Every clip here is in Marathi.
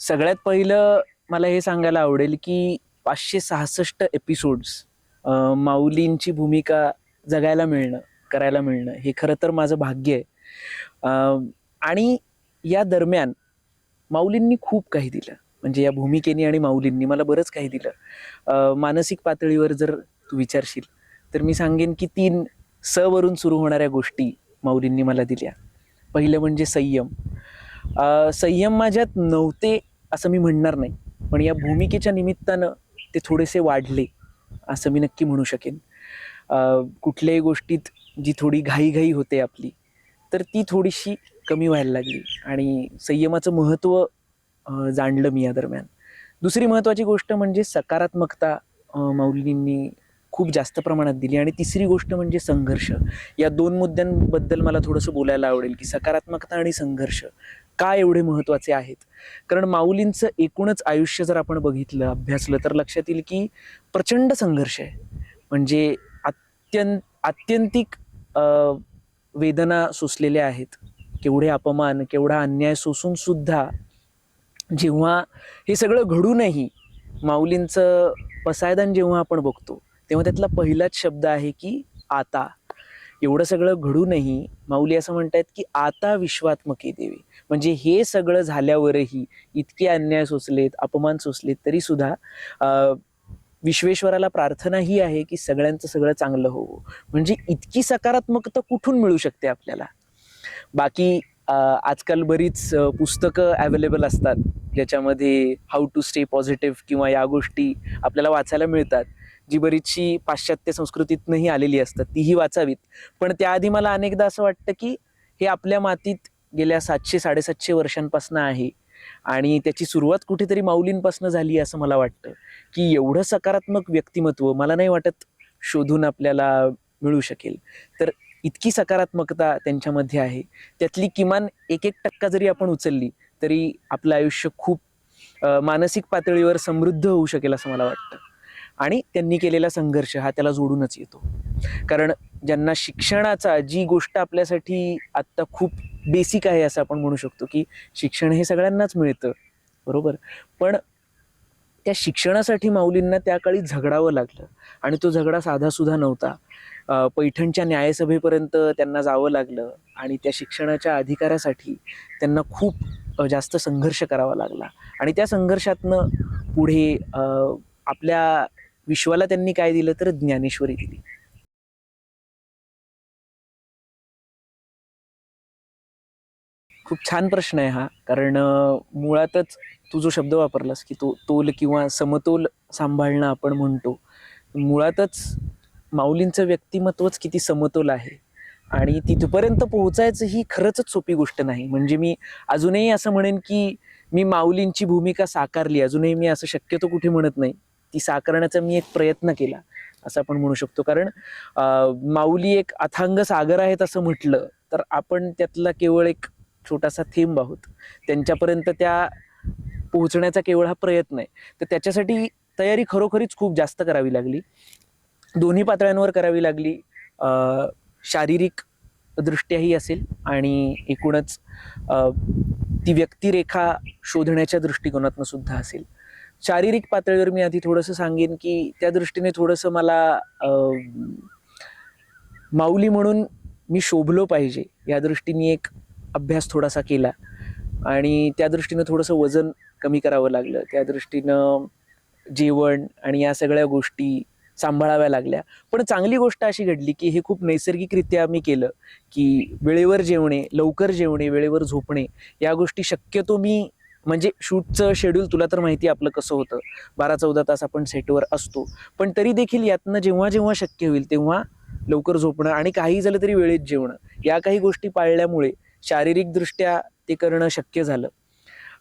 सगळ्यात पहिलं मला हे सांगायला आवडेल की पाचशे सहासष्ट एपिसोड्स माऊलींची भूमिका जगायला मिळणं करायला मिळणं हे खरं तर माझं भाग्य आहे. आणि या दरम्यान माऊलींनी खूप काही दिलं. म्हणजे या भूमिकेने आणि माऊलींनी मला बरंच काही दिलं. मानसिक पातळीवर जर तू विचारशील तर मी सांगेन की तीन स वरून सुरू होणाऱ्या गोष्टी माऊलींनी मला दिल्या. पहिलं म्हणजे संयम. संयम माझ्यात नव्हते असं मी म्हणणार नाही. पण या भूमिकेच्या निमित्तानं ते थोडेसे वाढले असं मी नक्की म्हणू शकेन. कुठल्याही गोष्टीत जी थोडी घाईघाई होते आपली तर ती थोडीशी कमी व्हायला लागली. आणि संयमाचं महत्त्व जाणलं मी या दरम्यान. दुसरी महत्त्वाची गोष्ट म्हणजे सकारात्मकता माऊलींनी खूप जास्त प्रमाणात दिली. आणि तिसरी गोष्ट म्हणजे संघर्ष. या दोन मुद्द्यांबद्दल मला थोडंसं बोलायला आवडेल की सकारात्मकता आणि संघर्ष. का एवढे महत्त्वाचे आहेत? कारण माऊलींचं एकूणच आयुष्य जर आपण बघितलं अभ्यासलं तर लक्षात येईल की प्रचंड संघर्ष आहे. म्हणजे अत्यंत आत्यंतिक वेदना सोसलेल्या आहेत. केवढे अपमान केवढा अन्याय सोसून सुद्धा जेव्हा हे सगळं घडूनही माऊलींचं पसायदान जेव्हा आपण बघतो तेव्हा त्यातला पहिलाच शब्द आहे की आता. एवढं सगळं घडूनही माऊली असं म्हणतायत की आता विश्वात्मकी देवी. म्हणजे हे सगळं झाल्यावरही इतके अन्याय सोसलेत अपमान सोसलेत तरी सुद्धा विश्वेश्वराला प्रार्थना ही आहे की सगळ्यांचं सगळं चांगलं होवं. म्हणजे इतकी सकारात्मकता कुठून मिळू शकते आपल्याला? बाकी आजकाल बरीच पुस्तकं अवेलेबल असतात ज्याच्यामध्ये हाऊ टू स्टे पॉझिटिव्ह किंवा या गोष्टी आपल्याला वाचायला मिळतात. जी बरीचशी पाश्चात्य संस्कृतीतनंही आलेली असतात तीही वाचावीत. पण त्याआधी मला अनेकदा असं वाटतं की हे आपल्या मातीत गेल्या सातशे साडेसातशे वर्षांपासून आहे आणि त्याची सुरुवात कुठेतरी माऊलींपासून झाली असं मला वाटतं. की एवढं सकारात्मक व्यक्तिमत्व मला नाही वाटत शोधून आपल्याला मिळू शकेल. तर इतकी सकारात्मकता त्यांच्यामध्ये आहे. त्यातली किमान एक एक टक्का जरी आपण उचलली तरी आपलं आयुष्य खूप मानसिक पातळीवर समृद्ध होऊ शकेल असं मला वाटतं. आणि त्यांनी केलेला संघर्ष हा त्याला जोडूनच येतो. कारण ज्यांना शिक्षणाचा जी गोष्ट आपल्यासाठी आत्ता खूप बेसिक आहे असं आपण म्हणू शकतो की शिक्षण हे सगळ्यांनाच मिळतं बरोबर? पण त्या शिक्षणासाठी माऊलींना त्या काळी झगडावं लागलं आणि तो झगडा साधासुद्धा नव्हता. पैठणच्या न्यायसभेपर्यंत त्यांना जावं लागलं आणि त्या शिक्षणाच्या अधिकारासाठी त्यांना खूप जास्त संघर्ष करावा लागला. आणि त्या संघर्षातनं पुढे आपल्या विश्वाला त्यांनी काय दिलं तर ज्ञानेश्वरी दिली. खूप छान प्रश्न आहे हा कारण मुळातच तू जो शब्द वापरलास की तो तोल किंवा समतोल सांभाळणं आपण म्हणतो मुळातच माऊलींचं व्यक्तिमत्वच किती समतोल आहे. आणि तिथपर्यंत पोहोचायचं ही खरंच सोपी गोष्ट नाही. म्हणजे मी अजूनही असं म्हणेन की मी माऊलींची भूमिका साकारली अजूनही मी असं शक्यतो कुठे म्हणत नाही. ती साकारण्याचा मी एक प्रयत्न केला असं आपण म्हणू शकतो. कारण माऊली एक अथांग सागर आहेत असं म्हटलं तर आपण त्यातला केवळ एक छोटासा थेंब आहोत. त्यांच्यापर्यंत त्या पोहोचण्याचा केवळ हा प्रयत्न आहे. तर त्याच्यासाठी तयारी खरोखरीच खूप जास्त करावी लागली. दोन्ही पातळ्यांवर करावी लागली. शारीरिक दृष्ट्याही असेल आणि एकूणच ती व्यक्तिरेखा शोधण्याच्या दृष्टिकोनातनं सुद्धा असेल. शारीरिक पातळीवर मी आधी थोडंसं सांगेन की त्या दृष्टीने थोडंसं मला माऊली म्हणून मी शोभलो पाहिजे. या दृष्टीने एक अभ्यास थोडासा केला. आणि त्या दृष्टीनं थोडंसं वजन कमी करावं लागलं. त्या दृष्टीनं जेवण आणि या सगळ्या गोष्टी सांभाळाव्या लागल्या. पण चांगली गोष्ट अशी घडली की हे खूप नैसर्गिकरित्या मी केलं की वेळेवर जेवणे लवकर जेवणे वेळेवर झोपणे या गोष्टी शक्यतो मी म्हणजे शूटचं शेड्यूल तुला तर माहिती आहे आपलं कसं होतं. बारा चौदा तास आपण सेटवर असतो. पण तरी देखील यातनं जेव्हा जेव्हा शक्य होईल तेव्हा लवकर झोपणं आणि काही झालं तरी वेळेत जेवणं. या काही गोष्टी पाळल्यामुळे शारीरिकदृष्ट्या ते करणं शक्य झालं.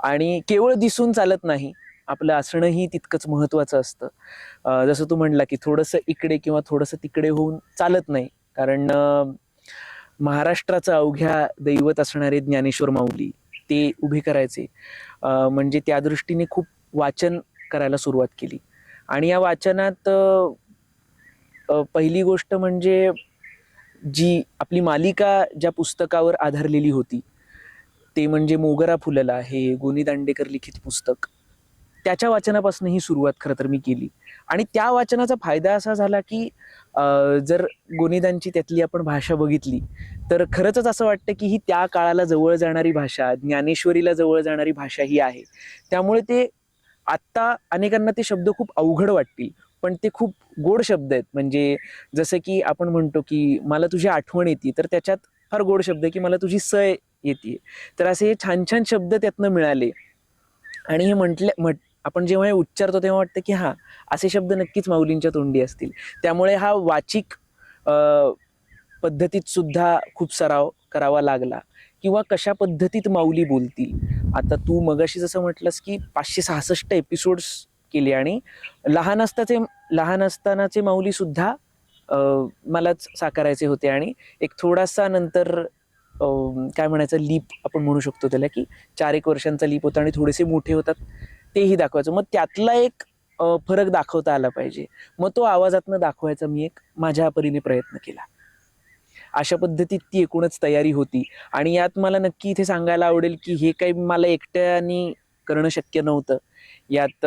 आणि केवळ दिसून चालत नाही आपलं असणंही तितकंच महत्त्वाचं असतं. जसं तू म्हणला की थोडंसं इकडे किंवा थोडंसं तिकडे होऊन चालत नाही. कारण महाराष्ट्राचं अवघ्या दैवत असणारे ज्ञानेश्वर माऊली ते उभे करायचे. म्हणजे त्या दृष्टीने खूप वाचन करायला सुरुवात केली. आणि या वाचनात पहिली गोष्ट म्हणजे जी आपली मालिका ज्या पुस्तकावर आधारलेली होती ते म्हणजे मोगरा फुलला हे गोनी दांडेकर लिखित पुस्तक. त्याच्या वाचनापासून ही सुरुवात खरं तर मी केली. आणि त्या वाचनाचा फायदा असा झाला की जर गोनिदांची त्यातली आपण भाषा बघितली तर खरंच असं वाटतं की ही त्या काळाला जवळ जाणारी भाषा ज्ञानेश्वरीला जवळ जाणारी भाषा ही आहे. त्यामुळे ते आत्ता अनेकांना ते शब्द खूप अवघड वाटतील पण ते खूप गोड शब्द आहेत. म्हणजे जसं की आपण म्हणतो की मला तुझी आठवण येते. तर त्याच्यात फार गोड शब्द आहे की मला तुझी सय येते. तर असे हे छान छान शब्द त्यातनं मिळाले. आणि हे म्हटल्या म्हट आपण जेव्हा हे उच्चारतो तेव्हा वाटतं की हां असे शब्द नक्कीच माऊलींच्या तोंडी असतील. त्यामुळे हा वाचिक पद्धतीत सुद्धा खूप सराव करावा लागला. किंवा कशा पद्धतीत माऊली बोलतील? आता तू मगाशी जसं म्हटलंस की पाचशे सहासष्ट एपिसोड्स केले आणि लहान असताचे लहान असतानाचे माऊली सुद्धा मलाच साकारायचे होते. आणि एक थोडासा नंतर काय म्हणायचं लीप आपण म्हणू शकतो त्याला की चार एक वर्षांचा लीप होता आणि थोडेसे मोठे होतात. तेही दाखवायचं. मग त्यातला एक फरक दाखवता आला पाहिजे. मग तो आवाजातनं दाखवायचा मी एक माझ्या परीने प्रयत्न केला. अशा पद्धतीत ती एकूणच तयारी होती. आणि यात मला नक्की इथे सांगायला आवडेल की हे काही मला एकट्याने करणं शक्य नव्हतं. यात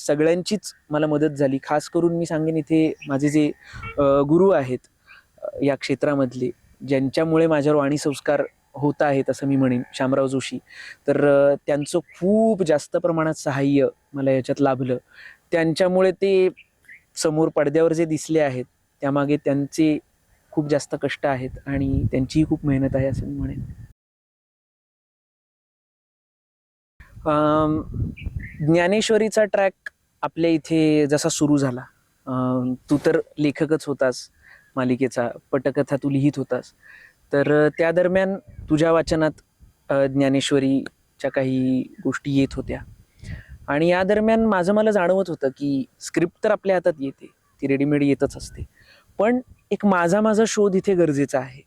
सगळ्यांचीच मला मदत झाली. खास करून मी सांगेन इथे माझे जे गुरु आहेत या क्षेत्रामधले ज्यांच्यामुळे माझ्यावर वाणी संस्कार होत आहेत असं मी म्हणेन श्यामराव जोशी. तर त्यांचं खूप जास्त प्रमाणात सहाय्य मला याच्यात लाभलं. त्यांच्यामुळे ते समोर पडद्यावर जे दिसले आहेत त्यामागे त्यांचे खूप जास्त कष्ट आहेत आणि त्यांचीही खूप मेहनत आहे असं मी म्हणेन. ज्ञानेश्वरीचा ट्रॅक आपल्या इथे जसा सुरू झाला. तू तर लेखकच होतास मालिकेचा पटकथा तू लिहित होतास. तर त्या दरम्यान तुझ्या वाचनात ज्ञानेश्वरीच्या काही गोष्टी येत होत्या. आणि या दरम्यान माझं मला जाणवत होतं की स्क्रिप्ट तर आपल्या हातात येते ती रेडीमेड येतच असते. पण एक माझा माझा शोध इथे गरजेचा आहे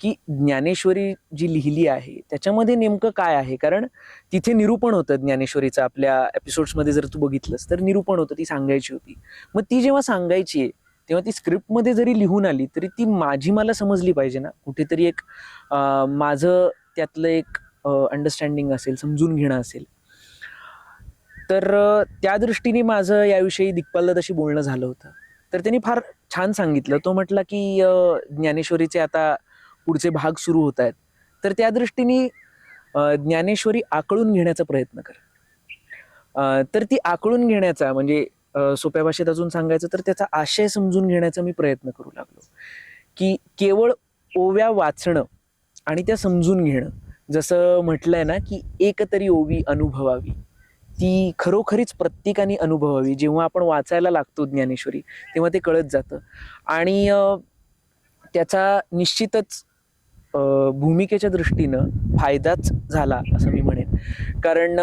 की ज्ञानेश्वरी जी लिहिली आहे त्याच्यामध्ये नेमकं काय आहे? कारण तिथे निरूपण होतं ज्ञानेश्वरीचं आपल्या एपिसोड्समध्ये जर तू बघितलंस तर निरूपण होतं ती सांगायची होती. मग ती जेव्हा सांगायची आहे तेव्हा ती स्क्रिप्टमध्ये जरी लिहून आली तरी ती माझी मला समजली पाहिजे ना. कुठेतरी एक माझं त्यातलं एक अंडरस्टँडिंग असेल समजून घेणं असेल. तर त्या दृष्टीने माझं याविषयी दिग्पालदाशी बोलणं झालं होतं. तर त्यांनी फार छान सांगितलं. तो म्हटला की ज्ञानेश्वरीचे आता पुढचे भाग सुरू होत आहेत. तर त्या दृष्टीने ज्ञानेश्वरी आकळून घेण्याचा प्रयत्न कर. तर ती आकळून घेण्याचा म्हणजे सोप्या भाषेत अजून सांगायचं तर त्याचा आशय समजून घेण्याचा मी प्रयत्न करू लागलो. की केवळ ओव्या वाचणं आणि त्या समजून घेणं जसं म्हटलंय ना की एक तरी ओवी अनुभवावी ती खरोखरीच प्रत्येकाने अनुभवावी. जेव्हा आपण वाचायला लागतो ज्ञानेश्वरी तेव्हा ते कळत जातं. आणि त्याचा निश्चितच भूमिकेच्या दृष्टीनं फायदाच झाला असं मी म्हणेन. कारण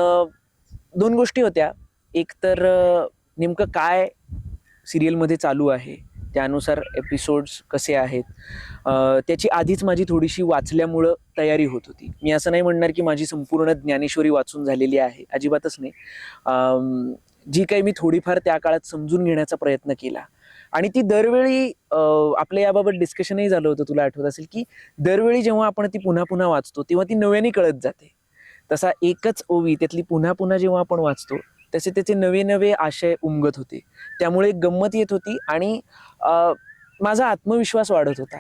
दोन गोष्टी होत्या. एक तर नेमकं काय सिरियलमध्ये चालू आहे? त्यानुसार एपिसोड्स कसे आहेत? त्याची आधीच माझी थोडीशी वाचल्यामुळं तयारी होत होती. मी असं नाही म्हणणार की माझी संपूर्ण ज्ञानेश्वरी वाचून झालेली आहे. अजिबातच नाही. जी काही मी थोडीफार त्या काळात समजून घेण्याचा प्रयत्न केला. आणि ती दरवेळी आपल्या याबाबत डिस्कशनही झालं होतं तुला आठवत असेल की दरवेळी जेव्हा आपण ती पुन्हा पुन्हा वाचतो तेव्हा ती नव्याने कळत जाते. तसा एकच ओवी त्यातली पुन्हा पुन्हा जेव्हा आपण वाचतो तसे त्याचे नवे नवे आशय उमगत होते. त्यामुळे एक गंमत येत होती आणि माझा आत्मविश्वास वाढत होता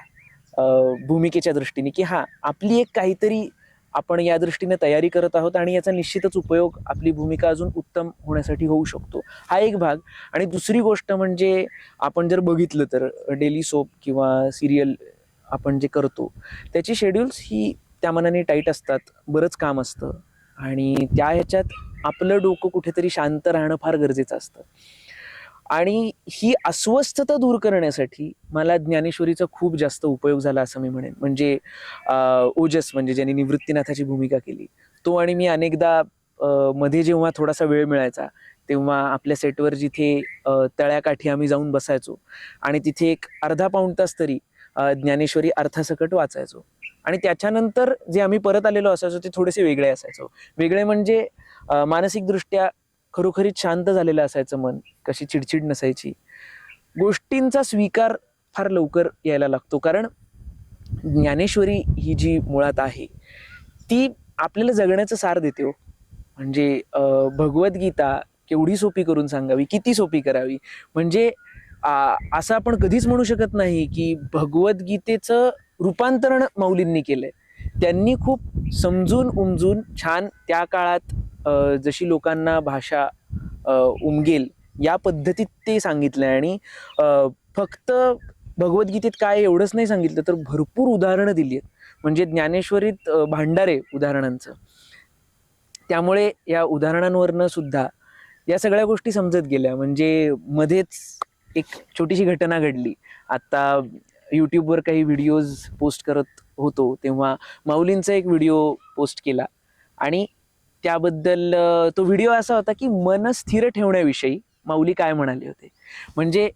भूमिकेच्या दृष्टीने की हां आपली एक काहीतरी आपण या दृष्टीने तयारी करत आहोत आणि याचा निश्चितच उपयोग आपली भूमिका अजून उत्तम होण्यासाठी होऊ शकतो. हा एक भाग. आणि दुसरी गोष्ट म्हणजे आपण जर बघितलं तर डेली सोप किंवा सिरियल आपण जे करतो त्याची शेड्यूल्स ही त्या मनाने टाईट असतात बरंच काम असतं. आणि त्या ह्याच्यात आपलं डोकं कुठेतरी शांत राहणं फार गरजेचं असतं. आणि ही अस्वस्थता दूर करण्यासाठी मला ज्ञानेश्वरीचा खूप जास्त उपयोग झाला असं मी म्हणेन. म्हणजे ओजस म्हणजे ज्यांनी निवृत्तीनाथाची भूमिका केली. तो आणि मी अनेकदा मध्ये जेव्हा थोडासा वेळ मिळायचा तेव्हा आपल्या सेटवर जिथे तळ्याकाठी आम्ही जाऊन बसायचो आणि तिथे एक अर्धा पाऊण तास तरी ज्ञानेश्वरी अर्थासकट वाचायचो. आणि त्याच्यानंतर जे आम्ही परत आलेलो असायचो ते थोडेसे वेगळे असायचो. वेगळे म्हणजे मानसिकदृष्ट्या खरोखरीच शांत झालेलं असायचं मन कशी चिडचिड नसायची. गोष्टींचा स्वीकार फार लवकर यायला लागतो कारण ज्ञानेश्वरी ही जी मुळात आहे ती आपल्याला जगण्याचं सार देते हो. म्हणजे भगवद्गीता केवढी सोपी करून सांगावी किती सोपी करावी. म्हणजे असं आपण कधीच म्हणू शकत नाही की भगवद्गीतेचं रूपांतरण माऊलींनी केलंय. त्यांनी खूप समजून उमजून छान त्या काळात जशी लोकांना भाषा उमगेल या पद्धतीत ते सांगितलंय. आणि फक्त भगवद्गीतेत काय एवढंच नाही सांगितलं तर भरपूर उदाहरणं दिली आहेत. म्हणजे ज्ञानेश्वरीत भांडारे उदाहरणांचं. त्यामुळे या उदाहरणांवरनं सुद्धा या सगळ्या गोष्टी समजत गेल्या. म्हणजे मध्येच एक छोटीशी घटना घडली. आता यूट्यूबवर काही व्हिडिओज पोस्ट करत होतो तेव्हा माऊलींचा एक व्हिडिओ पोस्ट केला. आणि त्याबद्दल तो व्हिडिओ असा होता की मन स्थिर ठेवण्याविषयी माऊली काय म्हणाले होते. म्हणजे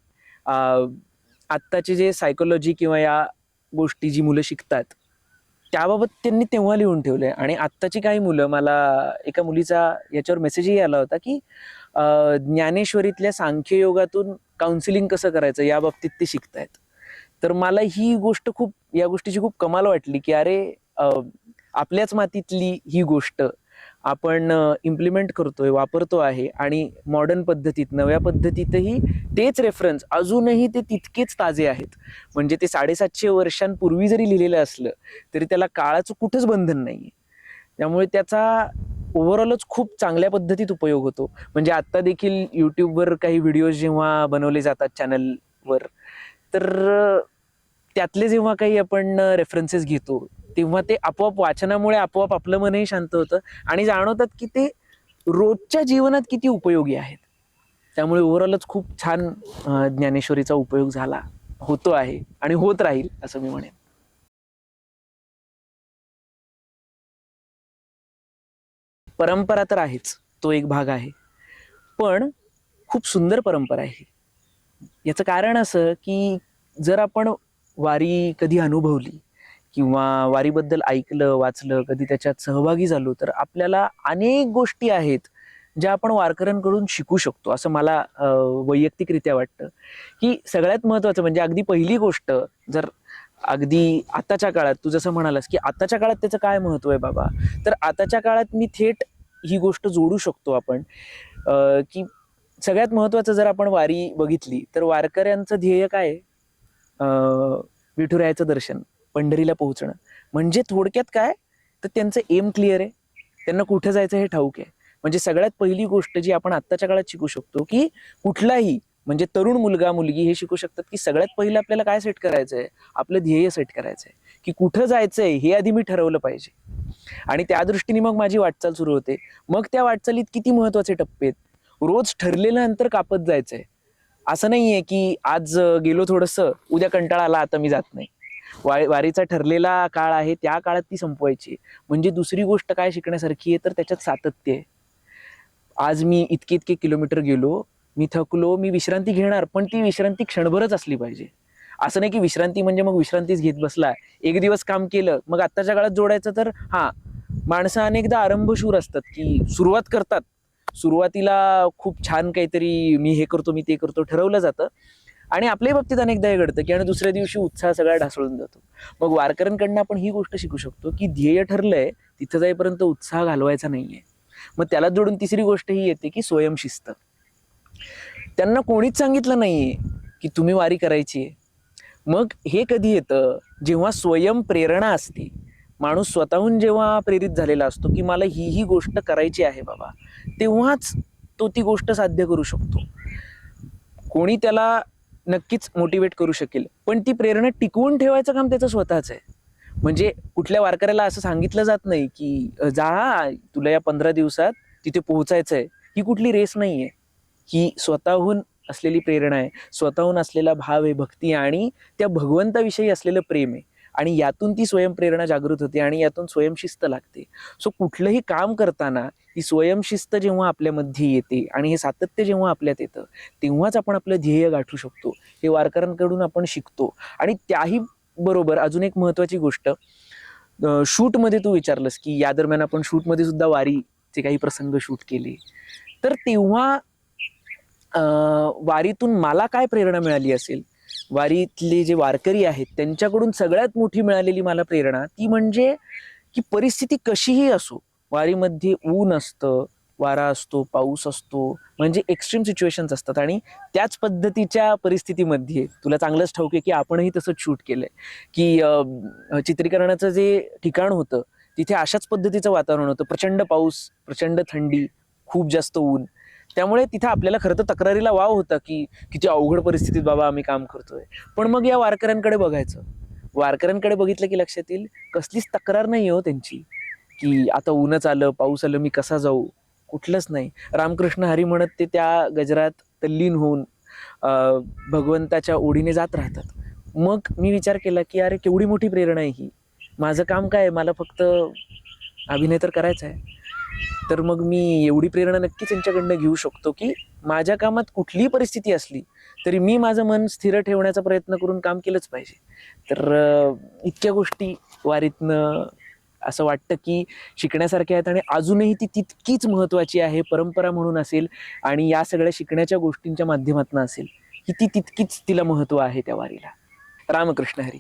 आत्ताचे जे सायकोलॉजी किंवा या गोष्टी जी मुलं शिकतात त्याबाबत त्यांनी तेव्हा लिहून ठेवलं आहे आणि आत्ताची काही मुलं मला एका मुलीचा याच्यावर मेसेजही आला होता की ज्ञानेश्वरीतल्या सांख्ययोगातून काउन्सिलिंग कसं करायचं या बाबतीत ते शिकतायत. तर मला ही गोष्ट खूप या गोष्टीची खूप कमाल वाटली की अरे आपल्याच मातीतली ही गोष्ट आपण इम्प्लिमेंट करतोय वापरतो आहे आणि मॉडर्न पद्धतीत नव्या पद्धतीतही तेच रेफरन्स अजूनही ते तितकेच ताजे आहेत. म्हणजे ते साडेसातशे वर्षांपूर्वी जरी लिहिलेलं असलं तरी त्याला काळाचं कुठंच बंधन नाहीये. त्यामुळे त्याचा ओव्हरऑलच खूप चांगल्या पद्धतीत उपयोग होतो. म्हणजे आत्ता देखील यूट्यूबवर काही व्हिडिओज जेव्हा बनवले जातात चॅनलवर तर त्यातले जेव्हा काही आपण रेफरन्सेस घेतो तेव्हा ते आपोआप वाचनामुळे आपोआप आपलं मनही शांत होतं. आणि जाणवतात की ते रोजच्या जीवनात किती उपयोगी आहेत. त्यामुळे ओव्हरऑलच खूप छान ज्ञानेश्वरीचा उपयोग झाला होतो आहे आणि होत राहील असं मी म्हणेन. परंपरा तर आहेच तो एक भाग आहे. पण खूप सुंदर परंपरा आहे याचं कारण असं की जर आपण वारी कधी अनुभवली किंवा वारीबद्दल ऐकलं वाचलं कधी त्याच्यात सहभागी झालो तर आपल्याला अनेक गोष्टी आहेत ज्या आपण वारकऱ्यांकडून शिकू शकतो. असं मला वैयक्तिकरित्या वाटतं. की सगळ्यात महत्त्वाचं म्हणजे अगदी पहिली गोष्ट जर अगदी आताच्या काळात तू जसं म्हणालास की आताच्या काळात त्याचं काय महत्त्व आहे बाबा? तर आताच्या काळात मी थेट ही गोष्ट जोडू शकतो आपण. की सगळ्यात महत्त्वाचं जर आपण वारी बघितली तर वारकऱ्यांचं ध्येय काय विठुरायाचं दर्शन. पंढरीला पोहोचणं. म्हणजे थोडक्यात काय? तर त्यांचं एम क्लिअर आहे. त्यांना कुठं जायचं हे ठाऊक आहे. म्हणजे सगळ्यात पहिली गोष्ट जी आपण आत्ताच्या काळात शिकू शकतो की कुठलाही म्हणजे तरुण मुलगा मुलगी हे शिकू शकतात की सगळ्यात पहिलं आपल्याला काय सेट करायचं आहे आपलं ध्येय सेट करायचं आहे की कुठं जायचंय हे आधी मी ठरवलं पाहिजे. आणि त्या दृष्टीने मग माझी वाटचाल सुरू होते. मग त्या वाटचालीत किती महत्त्वाचे टप्पे आहेत? रोज ठरलेलं अंतर कापत जायचंय. असं नाहीये की आज गेलो थोडस उद्या कंटाळा आला आता मी जात नाही. वारीचा ठरलेला काळ आहे त्या काळात ती संपवायची. म्हणजे दुसरी गोष्ट काय शिकण्यासारखी आहे तर त्याच्यात सातत्य आहे. आज मी इतके इतके किलोमीटर गेलो मी थकलो मी विश्रांती घेणार पण ती विश्रांती क्षणभरच असली पाहिजे. असं नाही की विश्रांती म्हणजे मग विश्रांतीच घेत बसला एक दिवस काम केलं मग आत्ताच्या काळात जोडायचं तर हां माणसं अनेकदा आरंभशूर असतात की सुरुवात करतात. सुरुवातीला खूप छान काहीतरी मी हे करतो मी ते करतो ठरवलं जातं. आणि आपल्याही बाबतीत अनेकदा हे घडतं की आणि दुसऱ्या दिवशी उत्साह सगळा ढासळून जातो. मग वारकऱ्यांकडनं आपण ही गोष्ट शिकू शकतो की ध्येय ठरलंय तिथं जाईपर्यंत उत्साह घालवायचा नाहीये. मग त्याला जोडून तिसरी गोष्ट ही येते की स्वयंशिस्त त्यांना कोणीच सांगितलं नाहीये की तुम्ही वारी करायची आहे. मग हे कधी येतं? जेव्हा स्वयं प्रेरणा असते. माणूस स्वतःहून जेव्हा प्रेरित झालेला असतो की मला ही ही गोष्ट करायची आहे बाबा तेव्हाच तो ती गोष्ट साध्य करू शकतो. कोणी त्याला नक्कीच मोटिवेट करू शकेल. पण ती प्रेरणा टिकवून ठेवायचं काम त्याचं स्वतःच आहे. म्हणजे कुठल्या वारकऱ्याला असं सांगितलं जात नाही की जा तुला या पंधरा दिवसात तिथे पोहोचायचं आहे ही कुठली रेस नाही आहे ही स्वतःहून असलेली प्रेरणा आहे. स्वतःहून असलेला भाव आहे भक्ती आणि त्या भगवंताविषयी असलेलं प्रेम आहे. आणि यातून ती स्वयंप्रेरणा जागृत होते आणि यातून स्वयंशिस्त लागते. सो कुठलंही काम करताना ही स्वयंशिस्त जेव्हा आपल्यामध्ये येते आणि हे सातत्य जेव्हा आपल्यात येतं तेव्हाच आपण आपलं ध्येय गाठू शकतो. हे वारकऱ्यांकडून आपण शिकतो. आणि त्याही बरोबर अजून एक महत्वाची गोष्ट शूटमध्ये तू विचारलंस की या दरम्यान आपण शूटमध्ये सुद्धा वारीचे काही प्रसंग शूट केले. तर तेव्हा वारीतून मला काय प्रेरणा मिळाली असेल? वारीतले जे वारकरी आहेत त्यांच्याकडून सगळ्यात मोठी मिळालेली मला प्रेरणा ती म्हणजे की परिस्थिती कशीही असो वारीमध्ये ऊन असतं वारा असतो पाऊस असतो म्हणजे एक्स्ट्रीम सिच्युएशन्स असतात आणि त्याच पद्धतीच्या परिस्थितीमध्ये तुला चांगलंच ठाऊक आहे की आपणही तसंच शूट केलंय. की चित्रीकरणाचं जे ठिकाण होतं तिथे अशाच पद्धतीचं वातावरण होतं. प्रचंड पाऊस प्रचंड थंडी खूप जास्त ऊन. त्यामुळे तिथं आपल्याला खरं तर तक्रारीला वाव होता की किती अवघड परिस्थितीत बाबा आम्ही काम करतोय. पण मग या वारकऱ्यांकडे बघायचं. वारकऱ्यांकडे बघितलं की लक्षात येईल कसलीच तक्रार नाही हो त्यांची. की आता ऊनच आलं पाऊस आलं मी कसा जाऊ? कुठलंच नाही. रामकृष्ण हरी म्हणत ते त्या गजरात तल्लीन होऊन भगवंताच्या ओढीने जात राहतात. मग मी विचार केला की अरे केवढी मोठी प्रेरणा आहे ही. माझं काम काय आहे? मला फक्त अभिनय तर करायचा आहे. तर मग मी एवढी प्रेरणा नक्कीच यांच्याकडनं घेऊ शकतो की माझ्या कामात कुठलीही परिस्थिती असली तरी मी माझं मन स्थिर ठेवण्याचा प्रयत्न करून काम केलंच पाहिजे. तर इतक्या गोष्टी वारीतनं असं वाटतं की शिकण्यासारख्या आहेत आणि अजूनही ती तितकीच महत्त्वाची आहे परंपरा म्हणून असेल आणि या सगळ्या शिकण्याच्या गोष्टींच्या माध्यमातून असेल की ती तितकीच तिला महत्त्व आहे त्या वारीला. रामकृष्ण हरी.